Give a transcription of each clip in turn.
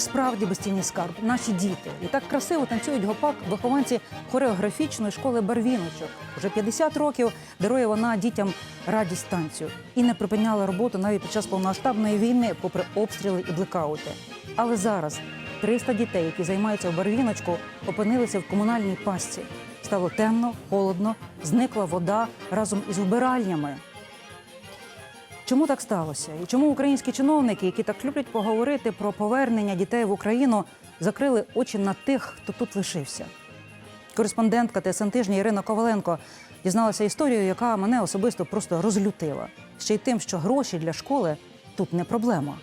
справді безцінний скарб, наші діти. І так красиво танцюють гопак вихованці хореографічної школи барвіночок. Уже 50 років дарує вона дітям радість танцю і не припиняла роботу навіть під час повномасштабної війни, попри обстріли і блекаути. Але зараз 300 дітей, які займаються в барвіночку, опинилися в комунальній пастці. Стало темно, холодно, зникла вода разом із вбиральнями. Чому так сталося? І чому українські чиновники, які так люблять поговорити про повернення дітей в Україну, закрили очі на тих, хто тут лишився? Кореспондентка ТСН тижня Ірина Коваленко дізналася історію, яка мене особисто просто розлютила. Ще й тим, що гроші для школи тут не проблема.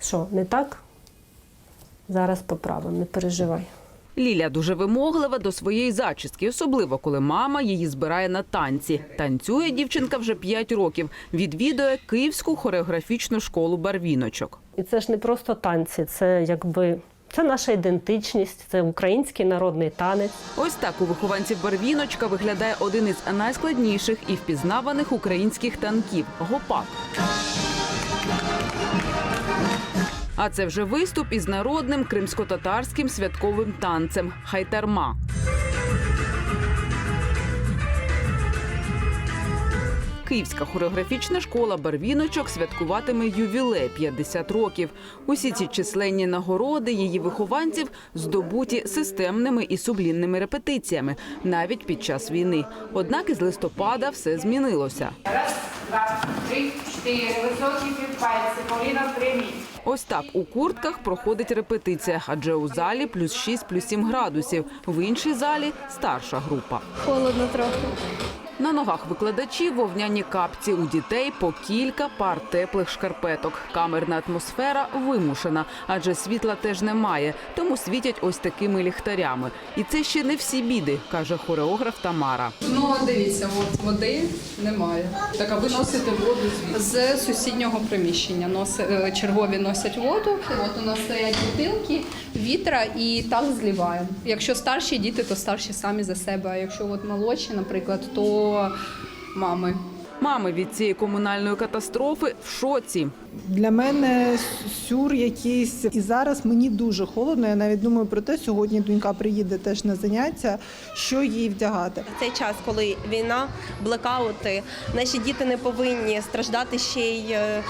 Що, не так? Зараз поправимо, не переживай. Ліля дуже вимоглива до своєї зачіски, особливо коли мама її збирає на танці. Танцює дівчинка вже 5 років. Відвідує Київську хореографічну школу барвіночок. І це ж не просто танці, це якби це наша ідентичність, це український народний танець. Ось так у вихованців барвіночка виглядає один із найскладніших і впізнаваних українських танків гопак. А це вже виступ із народним кримсько-татарським святковим танцем хайтарма. Київська хореографічна школа барвіночок святкуватиме ювілей 50 років. Усі ці численні нагороди її вихованців здобуті системними і сумлінними репетиціями навіть під час війни. Однак із листопада все змінилося. Раз, два, три, чотири. Високі півпальці, коліна прямі. Ось так у куртках проходить репетиція, адже у залі плюс 6, плюс 7 градусів. В іншій залі старша група. Холодно трохи. На ногах викладачів вовняні капці у дітей по кілька пар теплих шкарпеток. Камерна атмосфера вимушена, адже світла теж немає, тому світять ось такими ліхтарями. І це ще не всі біди, каже хореограф Тамара. Ну, дивіться, от води немає. Так, а ви носите воду з сусіднього приміщення. Носи, е, чергові носять воду. От у нас стоять бутилки, вітра і так зливаємо. Якщо старші діти, то старші самі за себе. А якщо от молодші, наприклад, то мами. Мами від цієї комунальної катастрофи в шоці. Для мене сюр якийсь. І зараз мені дуже холодно. Я навіть думаю про те, сьогодні донька приїде теж на заняття, що їй вдягати. Цей час, коли війна, блекаути, наші діти не повинні страждати ще й е,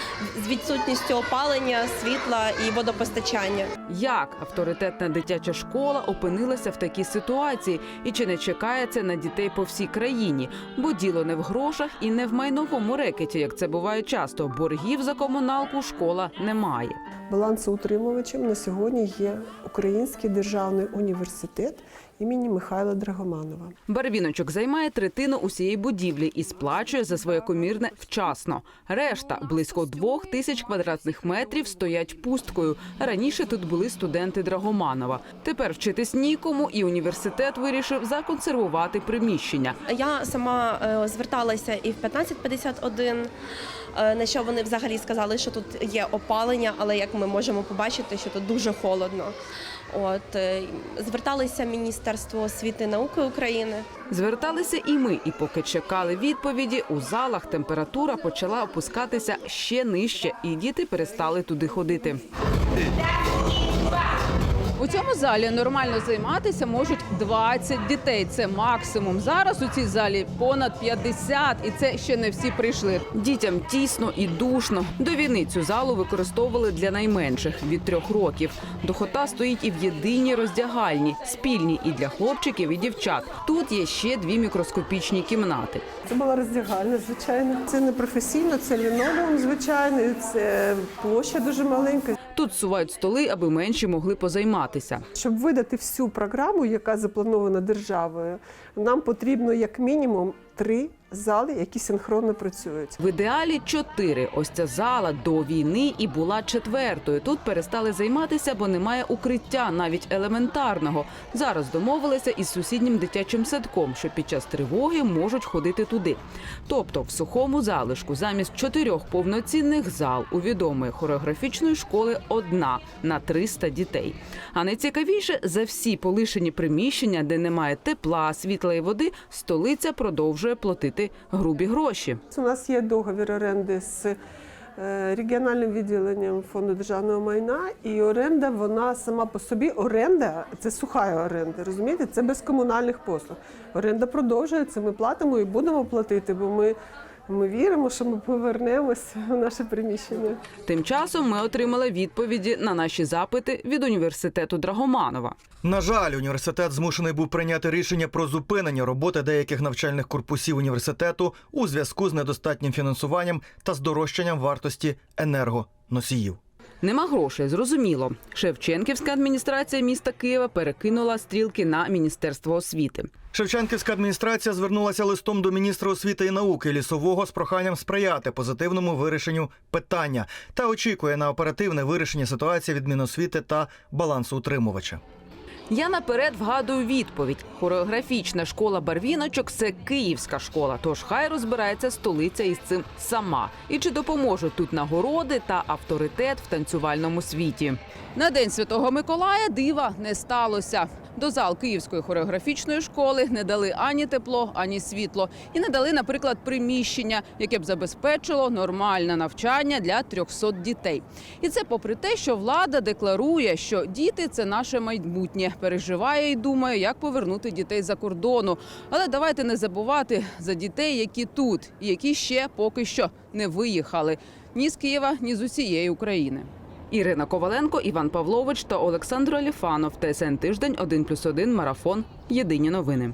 з відсутністю опалення, світла і водопостачання. Як авторитетна дитяча школа опинилася в такій ситуації і чи не чекає це на дітей по всій країні? Бо діло не в грошах і не в майновому рекеті, як це буває часто. Боргів за комуналку школа не має. Балансоутримувачем на сьогодні є Український державний університет імені Михайла Драгоманова. Барвіночок займає третину усієї будівлі і сплачує за своє комірне вчасно. Решта близько двох тисяч квадратних метрів стоять пусткою. Раніше тут були студенти Драгоманова. Тепер вчитись нікому, і університет вирішив законсервувати приміщення. Я сама е, зверталася і в 1551, е, на що вони взагалі сказали, що тут є опалення, але як ми можемо побачити, що тут дуже холодно. От е, зверталися Міністерство освіти і науки України. Зверталися і ми, і поки чекали відповіді, у залах температура почала опускатися ще нижче, і діти перестали туди ходити. У цьому залі нормально займатися можуть 20 дітей. Це максимум. Зараз у цій залі понад 50, і це ще не всі прийшли. Дітям тісно і душно. До війни цю залу використовували для найменших від трьох років. Дохота стоїть і в єдиній роздягальні, спільній і для хлопчиків, і дівчат. Тут є ще дві мікроскопічні кімнати. Це була роздягальня, звичайно. Це не професійно, це лінолеум, звичайно, це площа дуже маленька. Тут сувають столи, аби менші могли позайматися. Щоб видати всю програму, яка запланована державою, нам потрібно як мінімум три зали, які синхронно працюють. В ідеалі чотири. Ось ця зала до війни і була четвертою. Тут перестали займатися, бо немає укриття, навіть елементарного. Зараз домовилися із сусіднім дитячим садком, що під час тривоги можуть ходити туди. Тобто, в сухому залишку замість чотирьох повноцінних зал у відомої хореографічної школи одна на 300 дітей. А найцікавіше за всі полишені приміщення, де немає тепла, світла і води, столиця продовжує платити грубі гроші. У нас є договір оренди з е, регіональним відділенням фонду державного майна, і оренда вона сама по собі оренда це суха оренда. Розумієте, це без комунальних послуг. Оренда продовжується. Ми платимо і будемо платити, бо ми, ми віримо, що ми повернемось в наше приміщення. Тим часом ми отримали відповіді на наші запити від університету Драгоманова. На жаль, університет змушений був прийняти рішення про зупинення роботи деяких навчальних корпусів університету у зв'язку з недостатнім фінансуванням та здорожчанням вартості енергоносіїв. Нема грошей, зрозуміло. Шевченківська адміністрація міста Києва перекинула стрілки на міністерство освіти. Шевченківська адміністрація звернулася листом до міністра освіти і науки лісового з проханням сприяти позитивному вирішенню питання та очікує на оперативне вирішення ситуації від Міносвіти та балансоутримувача. Я наперед вгадую відповідь: хореографічна школа барвіночок це київська школа. Тож хай розбирається столиця із цим сама. І чи допоможуть тут нагороди та авторитет в танцювальному світі? На день святого Миколая дива не сталося. До зал Київської хореографічної школи не дали ані тепло, ані світло, і не дали, наприклад, приміщення, яке б забезпечило нормальне навчання для 300 дітей. І це попри те, що влада декларує, що діти це наше майбутнє, переживає і думає, як повернути дітей за кордону. Але давайте не забувати за дітей, які тут, і які ще поки що не виїхали ні з Києва, ні з усієї України. Ірина Коваленко, Іван Павлович та Олександр Аліфанов. ТСН тиждень 1+,1 марафон. Єдині новини.